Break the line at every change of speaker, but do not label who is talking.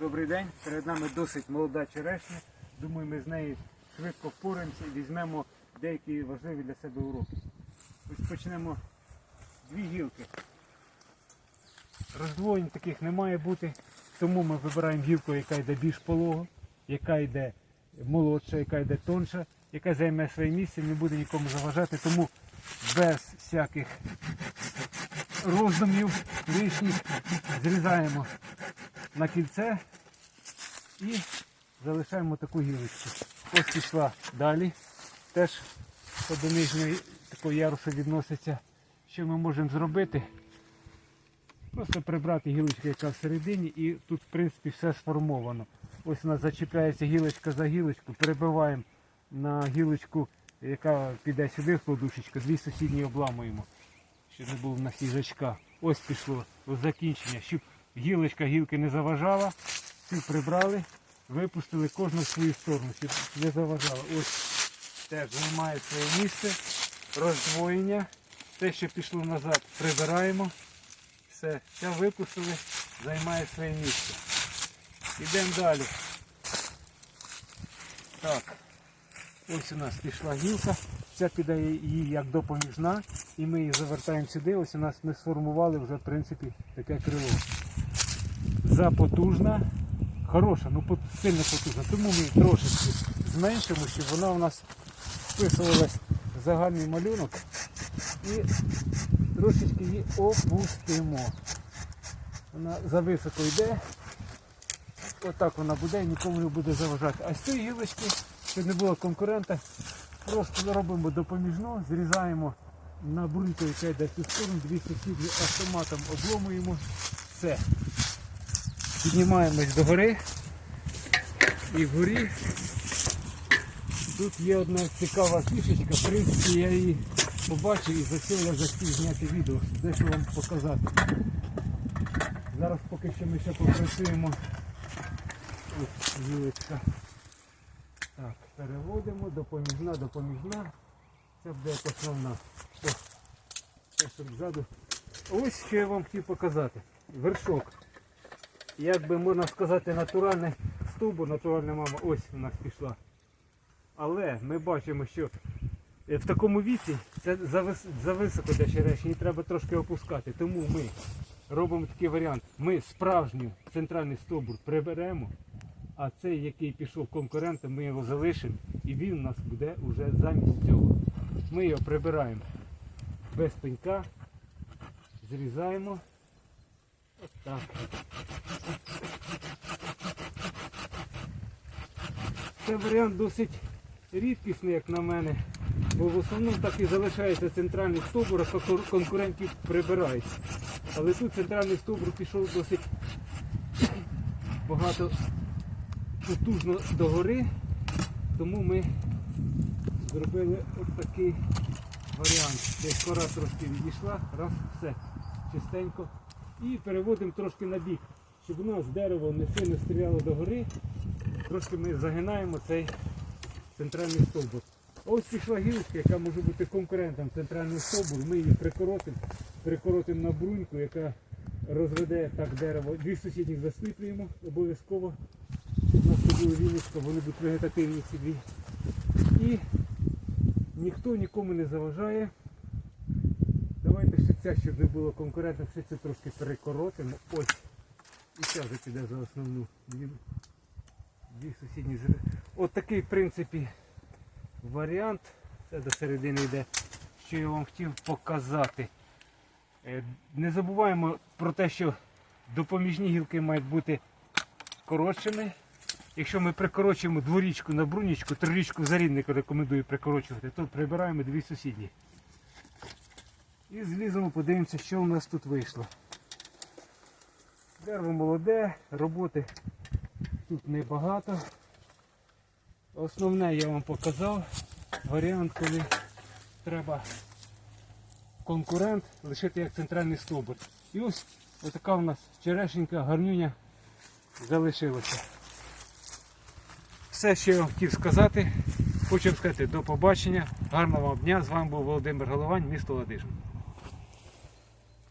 Добрий день. Перед нами досить молода черешня. Думаю, ми з нею швидко впораємося і візьмемо деякі важливі для себе уроки. Ось почнемо дві гілки. Роздвоєнь таких не має бути, тому ми вибираємо гілку, яка йде більш полого, яка йде молодша, яка йде тонша, яка займе своє місце, не буде нікому заважати, тому без всяких роздумів лишніх зрізаємо на кільце і залишаємо таку гілочку. Ось пішла далі. Теж до нижньої такого ярусу відноситься. Що ми можемо зробити? Просто прибрати гілочку, яка всередині, і тут, в принципі, все сформовано. Ось у нас зачіпляється гілочка за гілочку, перебиваємо на гілочку, яка піде сюди в подушечку, дві сусідні обламуємо, щоб не було в нас. Ось пішло ось закінчення, щоб гілочка гілки не заважала. Цю прибрали, випустили кожну в свою сторону, щоб не заважала. Ось теж займає своє місце, роздвоєння. Те, що пішло назад, прибираємо. Все, все випустили, займає своє місце. Йдемо далі. Так, ось у нас пішла гілка, ця піде її як допоміжна, і ми її завертаємо сюди. Ось у нас ми сформували вже в принципі таке крило. Запотужна, хороша, ну сильно потужна. Тому ми трошечки зменшимо, щоб вона у нас вписувалась в загальний малюнок. І трошечки її опустимо. Вона зависоко йде. Отак вона буде і нікому не буде заважати. А з цієї гілочки, щоб не було конкурента, просто робимо допоміжно, зрізаємо на бруньку, яка йде в цю сторону, дві сусідні автоматом обломуємо. Все. Піднімаємось до гори. І вгорі тут є одна цікава фішечка. В принципі, я її побачив і захотів я захотів зняти відео, дещо вам показати. Зараз поки що ми ще попрацюємо. Ось гілочка. Так, переводимо, допоміжна, допоміжна. Це буде як основна. Ззаду. Ось що я вам хотів показати. Вершок. Як би можна сказати, натуральний стовбур, натуральна мама ось у нас пішла. Але ми бачимо, що е, в такому віці це завис- зависоко для черешні, її треба трошки опускати. Тому ми робимо такий варіант. Ми справжній центральний стовбур приберемо, а цей, який пішов конкурентом, ми його залишимо і він у нас буде вже замість цього. Ми його прибираємо без пенька, зрізаємо. Отак. Це варіант досить рідкісний, як на мене, бо в основному так і залишається центральний стовбур, а конкурентів прибирається. Але тут центральний стовбур пішов досить багато потужно догори, тому ми зробили от такий варіант. Десь кора трошки відійшла, раз, все, чистенько. І переводимо трошки на бік, щоб у нас дерево не сильно стріляло догори. Трошки ми загинаємо цей центральний стовбур. Ось пішла гілка, яка може бути конкурентом центрального стовбуру. Ми її прикоротимо, прикоротимо на бруньку, яка розведе так дерево. Дві сусідніх засліплюємо обов'язково. У нас не було віночка, вони будуть вегетативні ці дві. І ніхто нікому не заважає. Давайте ще ця, щоб не було конкурентом, ще це трошки перекоротимо. Ось. І ця вже піде за основну. Дві, дві сусідні зри. От такий, в принципі, варіант. Це до середини йде, що я вам хотів показати. Е, Не забуваємо про те, що допоміжні гілки мають бути коротшими. Якщо ми прикорочуємо дворічку на брунічку, трирічку заріднику рекомендую прикорочувати, то прибираємо дві сусідні. І зліземо, подивимося, що у нас тут вийшло. Дерево молоде, роботи тут небагато. Основне я вам показав. Варіант, коли треба конкурент лишити як центральний стовбур. І ось отака у нас черешенька, гарнюня залишилася. Все, що я вам хотів сказати. Хочу сказати до побачення. Гарного вам дня. З вами був Володимир Головань, місто Ладижин.